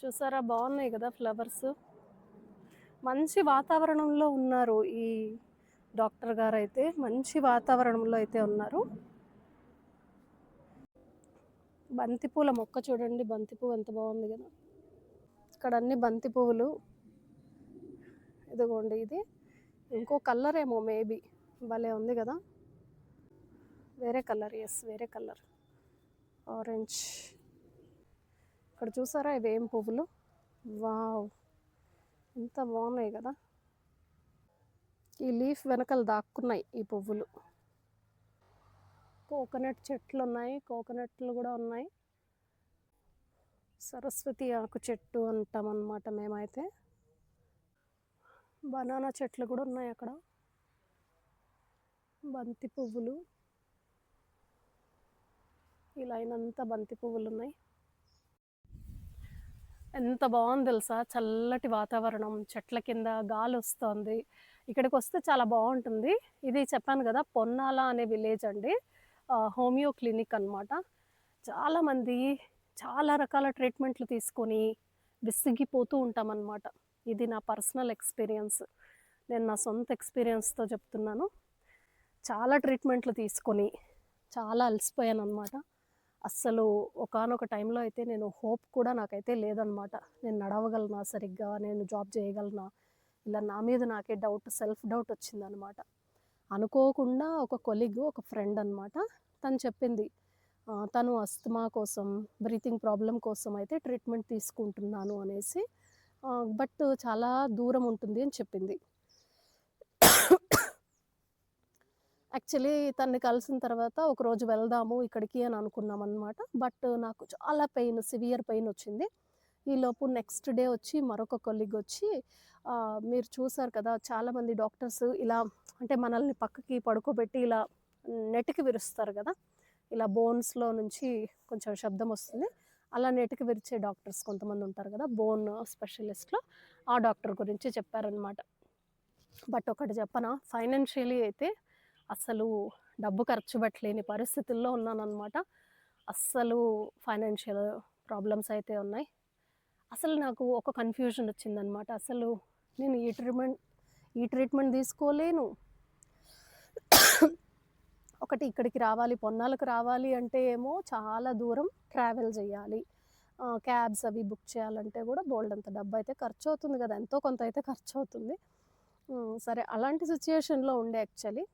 చూసారా? బాగున్నాయి కదా ఫ్లవర్స్. మంచి వాతావరణంలో ఉన్నారు ఈ డాక్టర్ గారు అయితే మంచి వాతావరణంలో అయితే ఉన్నారు. బంతిపూల మొక్క చూడండి. బంతిపువ్వు ఎంత బాగుంది కదా. ఇక్కడ అన్ని బంతి పువ్వులు ఇదిగోండి ఇది. ఇంకో కలర్ ఏమో మేబీ. భలే ఉంది కదా. వేరే కలర్. ఎస్ వేరే కలర్. ఆరెంజ్ ఇక్కడ చూసారా ఇవేం పువ్వులు? వావ్! ఎంత బాగున్నాయి కదా? ఈ లీఫ్ వెనకాల దాక్కున్నాయి ఈ పువ్వులు. కోకోనట్ చెట్లు ఉన్నాయి. కోకోనట్లు కూడా ఉన్నాయి. సరస్వతి ఆకు చెట్టు అంటాం అన్నమాట మేమైతే. బనానా చెట్లు కూడా ఉన్నాయి అక్కడ. బంతి పువ్వులు. ఈ లైన్ అంతా బంతి పువ్వులు ఉన్నాయి. ఎంత బాగుంది తెలుసా? చల్లటి వాతావరణం చెట్ల కింద గాలి వస్తుంది ఇక్కడికి వస్తే చాలా బాగుంటుంది ఇది చెప్పాను కదా పొన్నాల అనే విలేజ్ అండి. హోమియో క్లినిక్ అనమాట చాలామంది చాలా రకాల ట్రీట్మెంట్లు తీసుకొని విసిగిపోతూ ఉంటామన్నమాట. ఇది నా పర్సనల్ ఎక్స్పీరియన్స్. నేను నా సొంత ఎక్స్పీరియన్స్తో చెప్తున్నాను. చాలా ట్రీట్మెంట్లు తీసుకొని చాలా అలసిపోయాను అనమాట అస్సలు ఒకానొక టైంలో అయితే నేను హోప్ కూడా నాకైతే లేదనమాట. నేను నడవగలనా సరిగ్గా? నేను జాబ్ చేయగలనా? ఇలా నా మీద నాకే డౌట్ సెల్ఫ్ డౌట్ వచ్చిందనమాట. అనుకోకుండా ఒక కొలిగ్ ఒక ఫ్రెండ్ అనమాట. తను చెప్పింది తను అస్తమా కోసం బ్రీతింగ్ ప్రాబ్లం కోసం అయితే ట్రీట్మెంట్ తీసుకుంటున్నాను అనేసి. బట్ చాలా దూరం ఉంటుంది అని చెప్పింది. యాక్చువల్లీ తన్ని కలిసిన తర్వాత ఒక రోజు వెళ్దాము ఇక్కడికి అని అనుకున్నాం అనమాట బట్ నాకు చాలా పెయిన్ సివియర్ పెయిన్ వచ్చింది. ఈలోపు నెక్స్ట్ డే వచ్చి మరొక కొలిగ్ వచ్చి మీరు చూసారు కదా చాలామంది డాక్టర్స్ ఇలా అంటే మనల్ని పక్కకి పడుకోబెట్టి ఇలా నెట్కి విరుస్తారు కదా ఇలా బోన్స్లో నుంచి కొంచెం శబ్దం వస్తుంది. అలా నెట్కి విరిచే డాక్టర్స్ కొంతమంది ఉంటారు కదా బోన్ స్పెషలిస్ట్లో ఆ డాక్టర్ గురించి చెప్పారనమాట బట్ ఒకటి చెప్పనా ఫైనాన్షియలీ అయితే అసలు డబ్బు ఖర్చు పెట్టలేని పరిస్థితుల్లో ఉన్నానన్నమాట. అస్సలు ఫైనాన్షియల్ ప్రాబ్లమ్స్ అయితే ఉన్నాయి. అసలు నాకు ఒక కన్ఫ్యూజన్ వచ్చిందనమాట అసలు నేను ఈ ట్రీట్మెంట్ ఈ ట్రీట్మెంట్ తీసుకోలేను. ఒకటి ఇక్కడికి రావాలి పొన్నాలకు రావాలి అంటే ఏమో చాలా దూరం ట్రావెల్ చేయాలి. క్యాబ్స్ అవి బుక్ చేయాలంటే కూడా బోల్డ్ అంత డబ్బు అయితే ఖర్చు అవుతుంది కదా. ఎంతో కొంత అయితే ఖర్చు అవుతుంది. సరే అలాంటి సిచ్యుయేషన్లో ఉండే యాక్చువల్లీ.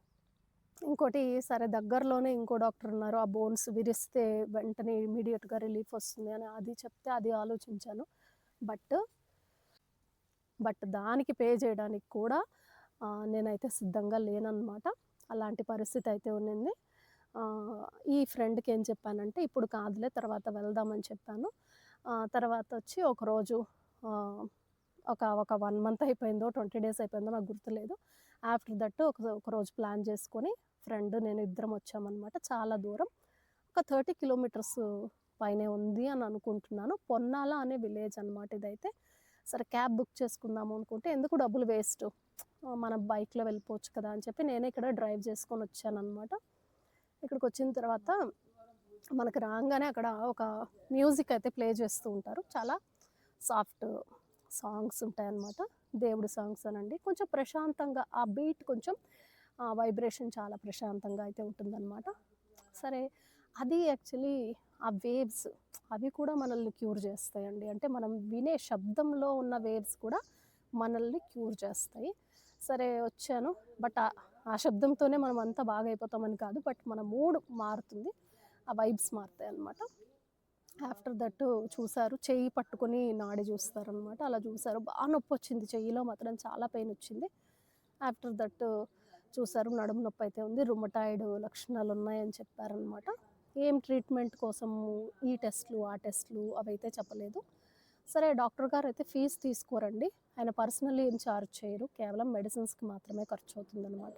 ఇంకోటి సరే దగ్గరలోనే ఇంకో డాక్టర్ ఉన్నారు. ఆ బోన్స్ విరిస్తే వెంటనే ఇమీడియట్గా రిలీఫ్ వస్తుంది అని అది చెప్తే అది ఆలోచించాను. బట్ బట్ దానికి పే చేయడానికి కూడా నేనైతే సిద్ధంగా లేనన్నమాట. అలాంటి పరిస్థితి అయితే ఉన్నింది. ఈ ఫ్రెండ్కి ఏం చెప్పానంటే ఇప్పుడు కాదులే తర్వాత వెళ్దామని చెప్పాను. తర్వాత వచ్చి ఒకరోజు ఒక ఒక వన్ మంత్ అయిపోయిందో ట్వంటీ డేస్ అయిపోయిందో నాకు గుర్తులేదు. ఆఫ్టర్ దట్ ఒక ఒక రోజు ప్లాన్ చేసుకొని ఫ్రెండ్ నేను ఇద్దరం వచ్చామన్నమాట చాలా దూరం. ఒక థర్టీ కిలోమీటర్స్ పైనే ఉంది అని అనుకుంటున్నాను. పొన్నాల అనే విలేజ్ అనమాట ఇదైతే. సరే క్యాబ్ బుక్ చేసుకుందాము అనుకుంటే ఎందుకు డబ్బులు వేస్ట్? మన బైక్లో వెళ్ళిపోవచ్చు కదా అని చెప్పి నేనే ఇక్కడ డ్రైవ్ చేసుకొని వచ్చాను అనమాట ఇక్కడికి వచ్చిన తర్వాత మనకు రాగానే అక్కడ ఒక మ్యూజిక్ అయితే ప్లే చేస్తూ ఉంటారు. చాలా సాఫ్ట్ సాంగ్స్ ఉంటాయన్నమాట. దేవుడి సాంగ్స్ అనండి. కొంచెం ప్రశాంతంగా ఆ బీట్ కొంచెం వైబ్రేషన్ చాలా ప్రశాంతంగా అయితే ఉంటుందన్నమాట. సరే అది యాక్చువల్లీ ఆ వేవ్స్ అవి కూడా మనల్ని క్యూర్ చేస్తాయండి. అంటే మనం వినే శబ్దంలో ఉన్న వేవ్స్ కూడా మనల్ని క్యూర్ చేస్తాయి. సరే వచ్చాను. బట్ ఆ- శబ్దంతోనే మనం అంతా బాగా అయిపోతామని కాదు. బట్ మన మూడ్ మారుతుంది. ఆ వైబ్స్ మారుతాయి అన్నమాట ఆఫ్టర్ దట్ చూసారు. చెయ్యి పట్టుకొని నాడి చూస్తారనమాట అలా చూసారు. బాగా నొప్పి వచ్చింది. చెయ్యిలో మాత్రం చాలా పెయిన్ వచ్చింది. ఆఫ్టర్ దట్ చూసారు. నడుము నొప్పి అయితే ఉంది. రుమటాయిడ్ లక్షణాలు ఉన్నాయని చెప్పారనమాట ఏం ట్రీట్మెంట్ కోసం ఈ టెస్ట్లు ఆ టెస్ట్లు అవైతే చెప్పలేదు. సరే డాక్టర్ గారు అయితే ఫీజు తీసుకోరండి. ఆయన పర్సనల్లీ ఏం చార్జ్ చేయరు. కేవలం మెడిసిన్స్కి మాత్రమే ఖర్చు అవుతుందన్నమాట.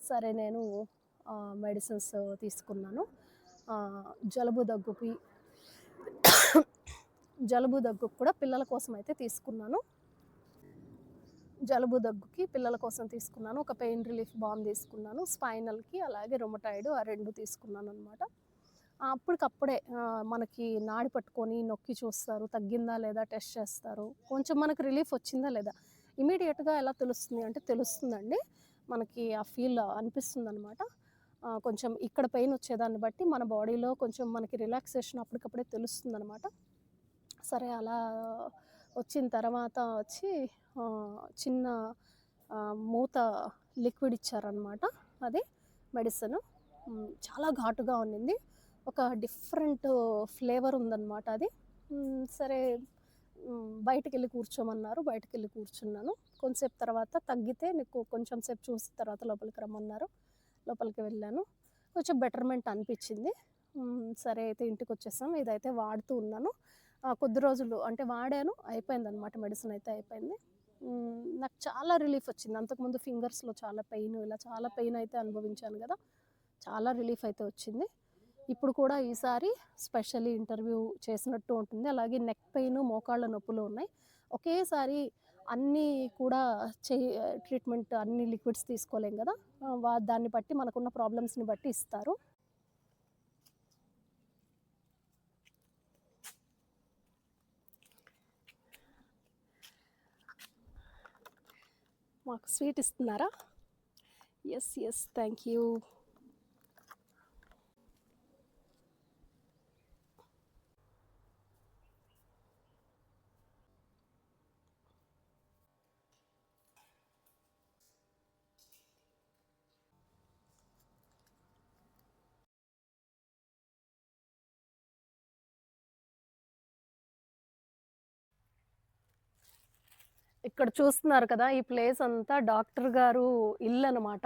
సరే నేను మెడిసిన్స్ తీసుకున్నాను. జలుబు దగ్గుకి జలుబు దగ్గుకు కూడా పిల్లల కోసం అయితే తీసుకున్నాను. జలుబు దగ్గుకి పిల్లల కోసం తీసుకున్నాను. ఒక పెయిన్ రిలీఫ్ బామ్ తీసుకున్నాను. స్పైనల్కి అలాగే రొమటాయిడ్ ఆ రెండు తీసుకున్నాను అనమాట అప్పటికప్పుడే మనకి నాడి పట్టుకొని నొక్కి చూస్తారు. తగ్గిందా లేదా టెస్ట్ చేస్తారు. కొంచెం మనకు రిలీఫ్ వచ్చిందా లేదా? ఇమీడియట్గా ఎలా తెలుస్తుంది అంటే తెలుస్తుందండి. మనకి ఆ ఫీల్ అనిపిస్తుంది అనమాట కొంచెం ఇక్కడ పెయిన్ వచ్చేదాన్ని బట్టి మన బాడీలో కొంచెం మనకి రిలాక్సేషన్ అప్పటికప్పుడే తెలుస్తుంది అనమాట సరే అలా వచ్చిన తర్వాత వచ్చి చిన్న మూత లిక్విడ్ ఇచ్చారనమాట అది మెడిసిన్. చాలా ఘాటుగా ఉండింది ఒక డిఫరెంట్ ఫ్లేవర్ ఉందన్నమాట అది. సరే బయటకు బయటికి వెళ్ళి కూర్చోమన్నారు. బయటకు వెళ్ళి కూర్చున్నాను. కొంతసేపు తర్వాత తగ్గితే నీకు కొంచెం సేపు చూసిన తర్వాత లోపలికి రమ్మన్నారు. లోపలికి వెళ్ళాను. కొంచెం బెటర్మెంట్ అనిపించింది. సరే అయితే ఇంటికి వచ్చేసాం. ఇదైతే వాడుతూ ఉన్నాను. కొద్ది రోజులు అంటే వాడాను అయిపోయింది అనమాట మెడిసిన్ అయితే అయిపోయింది. నాకు చాలా రిలీఫ్ వచ్చింది. అంతకుముందు ఫింగర్స్లో చాలా పెయిన్ ఇలా చాలా పెయిన్ అయితే అనుభవించాను కదా చాలా రిలీఫ్ అయితే వచ్చింది. ఇప్పుడు కూడా ఈసారి స్పెషల్లీ ఇంటర్వ్యూ చేసినట్టు ఉంటుంది. అలాగే నెక్ పెయిన్ మోకాళ్ళ నొప్పులు ఉన్నాయి. ఒకేసారి అన్నీ కూడా చే ట్రీట్మెంట్ అన్ని లిక్విడ్స్ తీసుకోలేం కదా వా- దాన్ని బట్టి మనకున్న ప్రాబ్లమ్స్ని బట్టి ఇస్తారు. మాకు స్వీట్ ఇస్తున్నారా? ఎస్ ఎస్ థ్యాంక్ యూ ఇక్కడ చూస్తున్నారు కదా ఈ ప్లేస్ అంతా డాక్టర్ గారు ఇల్లు అనమాట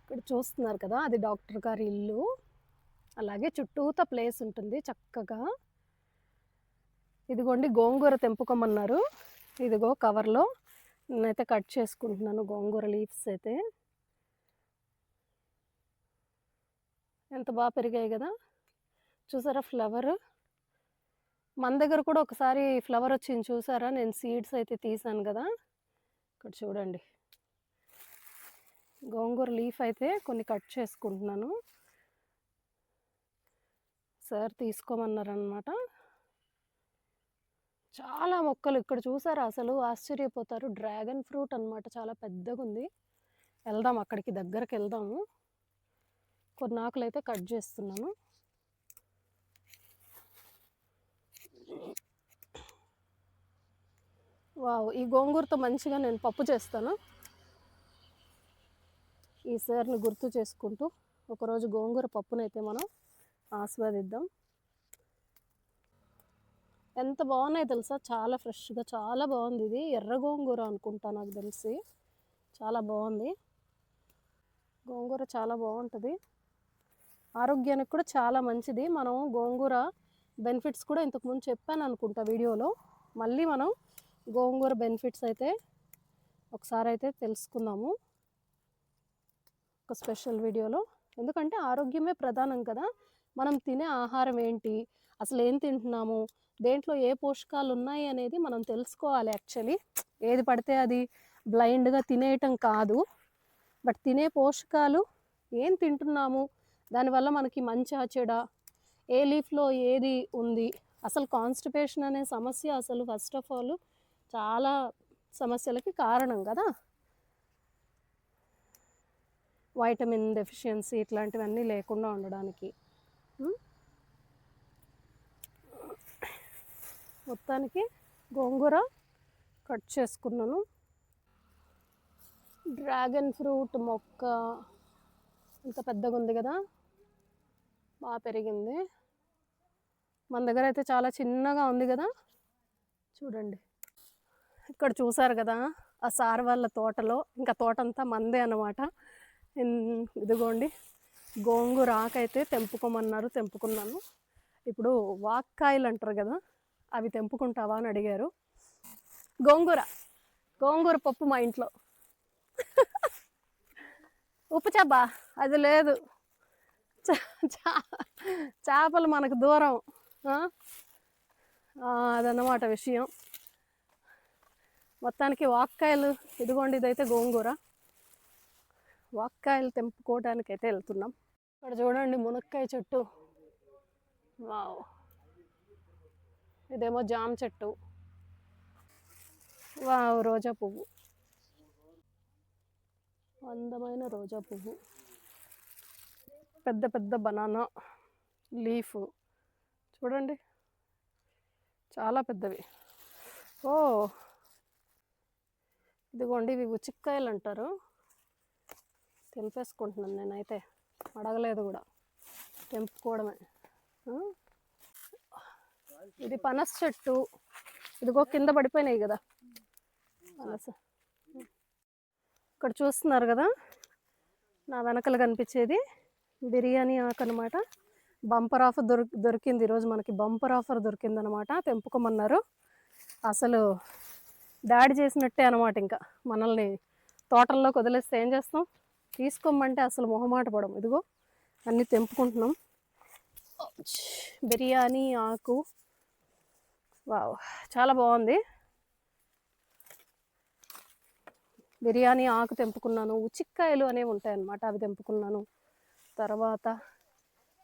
ఇక్కడ చూస్తున్నారు కదా అది డాక్టర్ గారి ఇల్లు. అలాగే చుట్టూత ప్లేస్ ఉంటుంది చక్కగా. ఇదిగోండి గోంగూర తెంపుకోమన్నారు. ఇదిగో కవర్లో. నేనైతే కట్ చేసుకుంటున్నాను గోంగూర లీవ్స్ అయితే. ఎంత బాగా పెరిగాయి కదా. చూసారా ఫ్లవర్? మన దగ్గర కూడా ఒకసారి ఫ్లవర్ వచ్చింది చూసారా? నేను సీడ్స్ అయితే తీసాను కదా! ఇక్కడ చూడండి. గోంగూర లీఫ్ అయితే కొన్ని కట్ చేసుకుంటున్నాను. సార్ తీసుకోమన్నారనమాట చాలా మొక్కలు ఇక్కడ చూసారా? అసలు ఆశ్చర్యపోతారు. డ్రాగన్ ఫ్రూట్ అన్నమాట. చాలా పెద్దగా ఉంది వెళ్దాం అక్కడికి దగ్గరికి వెళ్దాము. కొన్ని ఆకులు అయితే కట్ చేస్తున్నాను. వావ్ ఈ గోంగూరతో మంచిగా నేను పప్పు చేస్తాను. ఈ సార్ని గుర్తు చేసుకుంటూ ఒకరోజు గోంగూర పప్పునైతే మనం ఆస్వాదిద్దాం. ఎంత బాగున్నాయి తెలుసా? చాలా ఫ్రెష్గా చాలా బాగుంది ఇది. ఎర్ర గోంగూర అనుకుంటా నాకు తెలిసి. చాలా బాగుంది. గోంగూర చాలా బాగుంటుంది. ఆరోగ్యానికి కూడా చాలా మంచిది. మనం గోంగూర బెనిఫిట్స్ కూడా ఇంతకుముందు చెప్పాను అనుకుంటా వీడియోలో. మళ్ళీ మనం గోంగూర బెనిఫిట్స్ అయితే ఒకసారి అయితే తెలుసుకుందాము ఒక స్పెషల్ వీడియోలో. ఎందుకంటే ఆరోగ్యమే ప్రధానం కదా. మనం తినే ఆహారం ఏంటి? అసలు ఏం తింటున్నాము? దేంట్లో ఏ పోషకాలు ఉన్నాయి అనేది మనం తెలుసుకోవాలి యాక్చువల్లీ. ఏది పడితే అది బ్లైండ్గా తినేయటం కాదు. బట్ తినే పోషకాలు ఏం తింటున్నాము? దానివల్ల మనకి మంచి చెడ ఏ లీఫ్లో ఏది ఉంది? అసలు కాన్స్టిపేషన్ అనే సమస్య అసలు ఫస్ట్ ఆఫ్ ఆల్ చాలా సమస్యలకి కారణం కదా? వైటమిన్ డెఫిషియన్సీ ఇట్లాంటివన్నీ లేకుండా ఉండడానికి. మొత్తానికి గోంగూర కట్ చేసుకున్నాను. డ్రాగన్ ఫ్రూట్ మొక్క ఇంత పెద్దగా ఉంది కదా? బాగా పెరిగింది. మన దగ్గర అయితే చాలా చిన్నగా ఉంది కదా? చూడండి. ఇక్కడ చూసారు కదా ఆ సార్ వాళ్ళ తోటలో ఇంకా తోట అంతా మందే అన్నమాట. ఇదిగోండి గోంగూర ఆకైతే తెంపుకోమన్నారు తెంపుకున్నాను. ఇప్పుడు వాక్కాయలు అంటారు కదా అవి తెంపుకుంటావా అని అడిగారు. గోంగూర గోంగూర పప్పు మా ఇంట్లో. ఉప్పు చేప అది లేదు. చా- చేపలు మనకు దూరం. అదన్నమాట విషయం. మొత్తానికి వాక్కాయలు ఇదిగోండి ఇదైతే గోంగూర. వాక్కాయలు తెంపుకోవడానికి అయితే వెళ్తున్నాం. ఇక్కడ చూడండి మునక్కాయ చెట్టు. వావ్. ఇదేమో జామ చెట్టు. వావ్ రోజా పువ్వు. అందమైన రోజా పువ్వు. పెద్ద పెద్ద బనానా లీఫ్. చూడండి. చాలా పెద్దవి. ఓ ఇదిగోండి ఇవి ఉచిక్కాయలు అంటారు. తెంపేసుకుంటున్నాను నేనైతే. అడగలేదు కూడా. తెంపుకోవడమే. ఇది పనస చెట్టు. ఇదిగో కింద పడిపోయినాయి కదా. పనస. ఇక్కడ చూస్తున్నారు కదా? నా వెనకలు కనిపించేది బిర్యానీ ఆకు అనమాట బంపర్ ఆఫర్ దొరి దొరికింది ఈరోజు మనకి. బంపర్ ఆఫర్ దొరికింది అనమాట తెంపుకోమన్నారు. అసలు డాడీ చేసినట్టే అనమాట ఇంకా మనల్ని తోటల్లోకి వదిలేస్తే ఏం చేస్తాం? తీసుకోమంటే అసలు మొహమాట పడం. ఇదిగో అన్నీ తెంపుకుంటున్నాం. బిర్యానీ ఆకు. వావ్ చాలా బాగుంది. బిర్యానీ ఆకు తెంపుకున్నాను. ఉచిక్కాయలు అనేవి ఉంటాయి అన్నమాట అవి తెంపుకున్నాను. తర్వాత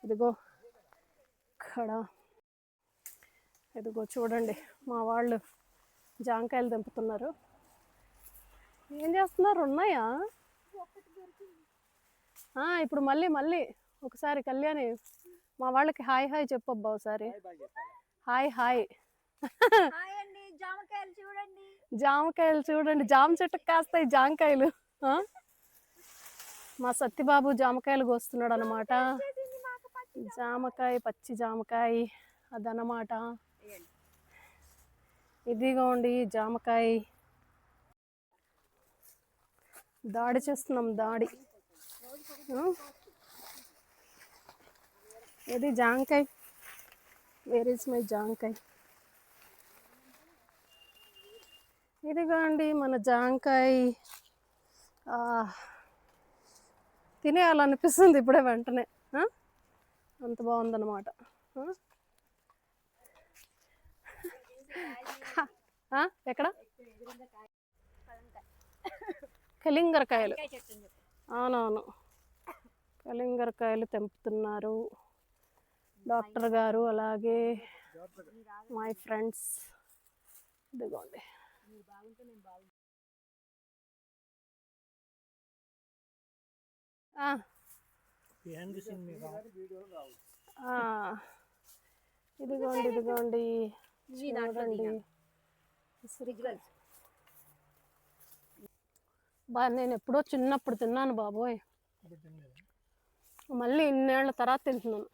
ఇదిగో ఇక్కడ. ఇదిగో చూడండి మా వాళ్ళు జాంకాయలు తెంపుతున్నారు ఏం చేస్తున్నారు? ఉన్నాయా? ఆ, ఇప్పుడు మళ్ళీ మళ్ళీ. ఒకసారి కళ్యాణి మా వాళ్ళకి హాయ్ హాయ్ చెప్పబ్బా ఒకసారి. Hi hi hi. అండి జామకాయలు చూడండి. జామకాయలు చూడండి. జామ చెట్టుకు కాస్తాయి జామకాయలు. ఆ? మా సత్యబాబు జామకాయలు కోస్తున్నాడు అనమాట జామకాయ. పచ్చి జామకాయ అదనమాట ఇదిగోండి జామకాయ. దాడి చేస్తున్నాం దాడి. ఇది జాంకాయ వేర్ ఇస్ మై జాంకాయ ఇదిగోండి మన జాంకాయ తినేయాలనిపిస్తుంది ఇప్పుడే వెంటనే. అంత బాగుందన్నమాట. ఎక్కడ? కలింగరకాయలు. అవునవును. కలింగరకాయలు తెంపుతున్నారు. డాక్టర్ గారు అలాగే మై ఫ్రెండ్స్. ఇదిగోండి. ఇదిగోండి ఇదిగోండి. బా నేను ఎప్పుడో చిన్నప్పుడు తిన్నాను బాబోయ్ మళ్ళీ ఇన్నేళ్ళ తర్వాత తింటున్నాను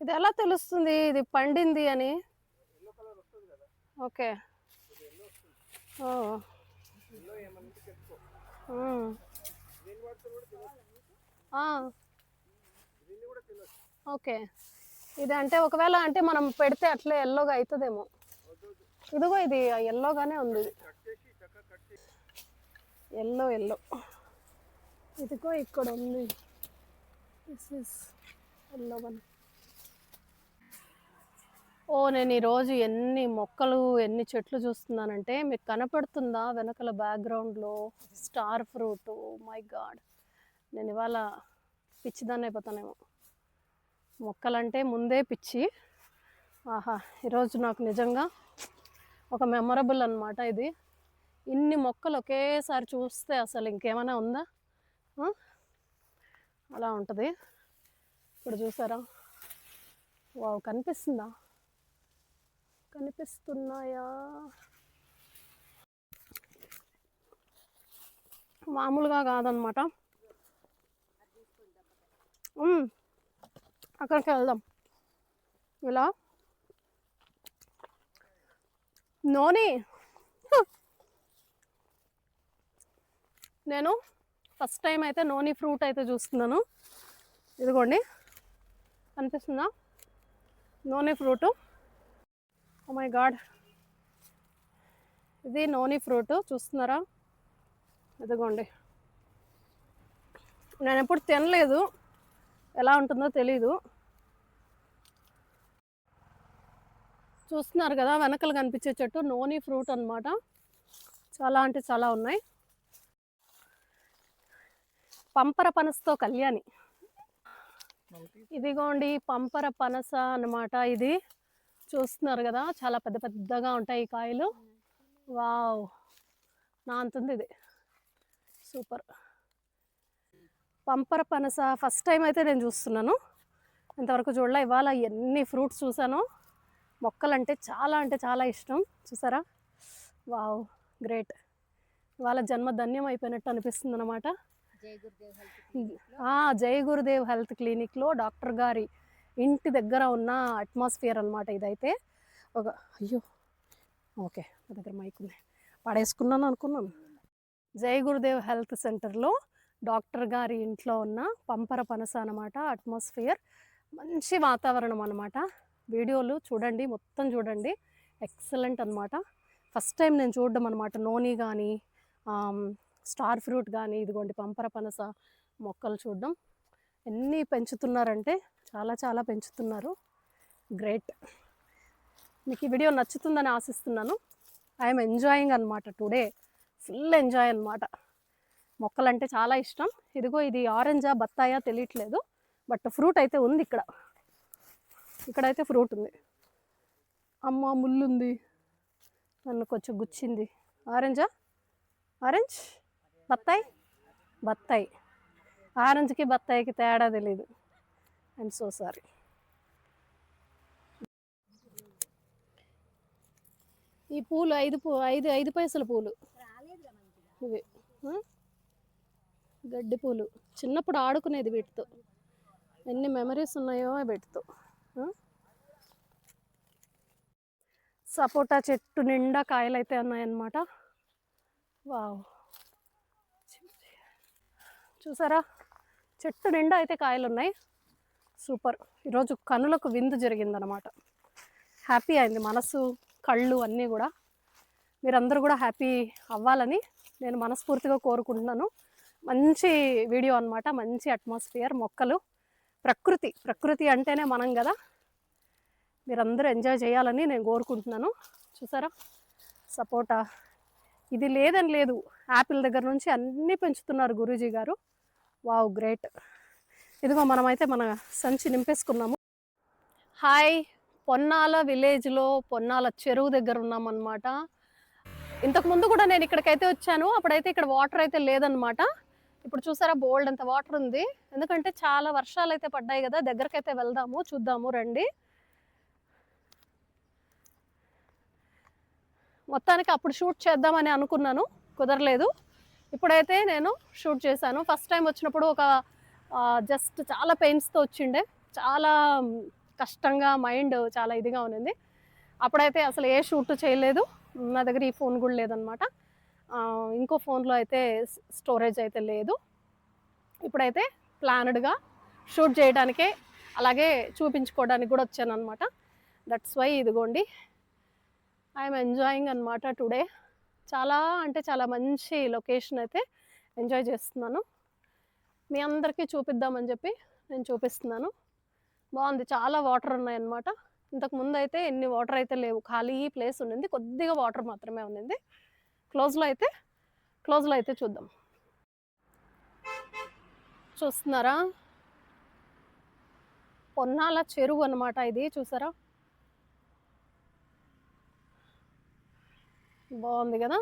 ఇది ఎలా తెలుస్తుంది ఇది పండింది అని ఓకే ఓ. ఓకే ఇది అంటే ఒకవేళ అంటే మనం పెడితే అట్లే ఎల్లోగా అవుతుందేమో ఇదిగో ఇది ఎల్లోగానే ఉంది. ఇది ఎల్లో ఎల్లో ఇదిగో ఇక్కడ ఉంది. దిస్ ఇస్ ఓ నేను ఈరోజు ఎన్ని మొక్కలు ఎన్ని చెట్లు చూస్తున్నానంటే మీకు కనపడుతుందా వెనకల బ్యాక్గ్రౌండ్లో స్టార్ ఫ్రూట్ మై గాడ్ నేను ఇవాళ పిచ్చిదాన్ని అయిపోతానేమో. మొక్కలంటే ముందే పిచ్చి. ఆహా ఈరోజు నాకు నిజంగా ఒక మెమరబుల్ అనమాట ఇది. ఇన్ని మొక్కలు ఒకేసారి చూస్తే అసలు ఇంకేమైనా ఉందా? అలా ఉంటుంది. ఇప్పుడు చూసారా? వావ్ కనిపిస్తుందా? కనిపిస్తున్నాయా? మామూలుగా కాదనమాట అక్కడికి వెళ్దాం ఇలా. నోని. నేను ఫస్ట్ టైం అయితే నోని ఫ్రూట్ అయితే చూస్తున్నాను. ఇదిగోండి. కనిపిస్తుందా? Noni fruit. Oh my god. ఇది నోని ఫ్రూట్. చూస్తున్నారా? ఇదిగోండి. నేను ఎప్పుడు తినలేదు. ఎలా ఉంటుందో తెలీదు. చూస్తున్నారు కదా వెనకలు కనిపించే చెట్టు నోని ఫ్రూట్ అన్నమాట. చాలా అంటే చాలా ఉన్నాయి. పంపర పనసతో కళ్యాణి. ఇదిగోండి పంపర పనస అన్నమాట ఇది. చూస్తున్నారు కదా చాలా పెద్ద పెద్దగా ఉంటాయి ఈ కాయలు. వావ్! నా అంతుంది ఇది. సూపర్. పంపర పనస ఫస్ట్ టైం అయితే నేను చూస్తున్నాను. ఇంతవరకు చూడలే. ఇవాళ ఎన్ని ఫ్రూట్స్ చూసానో. మొక్కలు అంటే చాలా అంటే చాలా ఇష్టం. చూసారా? Wow great. ఇవాళ జన్మ ధన్యం అయిపోయినట్టు అనిపిస్తుంది అనమాట జై గురుదేవ్ హెల్త్ క్లినిక్లో డాక్టర్ గారి ఇంటి దగ్గర ఉన్న అట్మాస్ఫియర్ అనమాట ఇదైతే. ఒక అయ్యో. ఓకే నా దగ్గర మైక్ ఉంది. పడేసుకున్నాను అనుకున్నాను. జై గురుదేవ్ హెల్త్ సెంటర్లో డాక్టర్ గారి ఇంట్లో ఉన్న పంపర పనస అనమాట అట్మాస్ఫియర్. మంచి వాతావరణం అనమాట వీడియోలు చూడండి మొత్తం చూడండి. ఎక్సలెంట్ అనమాట ఫస్ట్ టైం నేను చూడడం అనమాట నోని కానీ స్టార్ ఫ్రూట్ కానీ ఇదిగోండి పంపర పనస మొక్కలు చూడడం. ఎన్ని పెంచుతున్నారంటే చాలా చాలా పెంచుతున్నారు. గ్రేట్. మీకు ఈ వీడియో నచ్చుతుందని ఆశిస్తున్నాను. ఐఎమ్ ఎంజాయింగ్ అనమాట టుడే. ఫుల్ ఎంజాయ్ అనమాట మొక్కలంటే చాలా ఇష్టం. ఇదిగో ఇది ఆరెంజా బత్తాయా తెలియట్లేదు. బట్ ఫ్రూట్ అయితే ఉంది ఇక్కడ. ఇక్కడైతే ఫ్రూట్ ఉంది. అమ్మ ముళ్ళు ఉంది నన్ను కొంచెం గుచ్చింది. ఆరెంజా? ఆరెంజ్? బత్తాయి? బత్తాయి. ఆరెంజ్కి బత్తాయికి తేడా తెలీదు. ఐఎమ్ సో సారీ ఈ పూలు ఐదు పూ ఐదు ఐదు పైసల పూలు. ఇవి? గడ్డి పూలు. చిన్నప్పుడు ఆడుకునేది వీటితో. ఎన్ని మెమరీస్ ఉన్నాయో వీటితో. సపోటా చెట్టు నిండా కాయలు అయితే ఉన్నాయన్నమాట. వావ్. చూసారా? చెట్టు నిండా అయితే కాయలు ఉన్నాయి సూపర్. ఈరోజు కనులకు విందు జరిగిందనమాట హ్యాపీ అయింది మనసు కళ్ళు అన్నీ కూడా. మీరందరూ కూడా హ్యాపీ అవ్వాలని నేను మనస్ఫూర్తిగా కోరుకుంటున్నాను. మంచి వీడియో అన్నమాట. మంచి అట్మాస్ఫియర్ మొక్కలు. ప్రకృతి ప్రకృతి అంటేనే మనం కదా. మీరందరూ ఎంజాయ్ చేయాలని నేను కోరుకుంటున్నాను. చూసారా? సపోటా. ఇది లేదని లేదు. యాపిల్ దగ్గర నుంచి అన్నీ పెంచుతున్నారు గురూజీ గారు. Wow great. ఇదిగో మనమైతే మన సంచి నింపేసుకున్నాము. హాయ్. పొన్నాల విలేజ్లో పొన్నాల చెరువు దగ్గర ఉన్నామన్నమాట. ఇంతకుముందు కూడా నేను ఇక్కడికైతే వచ్చాను. అప్పుడైతే ఇక్కడ వాటర్ అయితే లేదనమాట ఇప్పుడు చూసారా బోల్డ్ అంత వాటర్ ఉంది. ఎందుకంటే చాలా వర్షాలు అయితే పడ్డాయి కదా దగ్గరకైతే వెళ్దాము చూద్దాము రండి. మొత్తానికి అప్పుడు షూట్ చేద్దామని అనుకున్నాను కుదరలేదు. ఇప్పుడైతే నేను షూట్ చేశాను. ఫస్ట్ టైం వచ్చినప్పుడు ఒక జస్ట్ చాలా పెయిన్స్తో వచ్చిండే. చాలా కష్టంగా మైండ్ చాలా ఇదిగా ఉన్నింది. అప్పుడైతే అసలు ఏ షూట్ చేయలేదు. నా దగ్గర ఈ ఫోన్ కూడా లేదనమాట ఇంకో ఫోన్లో అయితే స్టోరేజ్ అయితే లేదు. ఇప్పుడైతే ప్లానెడ్గా షూట్ చేయడానికే అలాగే చూపించుకోవడానికి కూడా వచ్చాను అనమాట దట్స్ వై ఇదిగోండి. ఐఎమ్ ఎంజాయింగ్ అనమాట టుడే చాలా అంటే చాలా మంచి లొకేషన్ అయితే ఎంజాయ్ చేస్తున్నాను. మీ అందరికీ చూపిద్దామని చెప్పి నేను చూపిస్తున్నాను. బాగుంది చాలా వాటర్ ఉన్నాయన్నమాట. ఇంతకు ముందు అయితే ఎన్ని వాటర్ అయితే లేవు. ఖాళీ ప్లేస్ ఉండింది కొద్దిగా వాటర్ మాత్రమే ఉండింది క్లోజ్లో అయితే క్లోజ్లో అయితే చూద్దాం. చూస్తున్నారా? పొన్నాల చెరువు అన్నమాట ఇది చూసారా? బాగుంది కదా?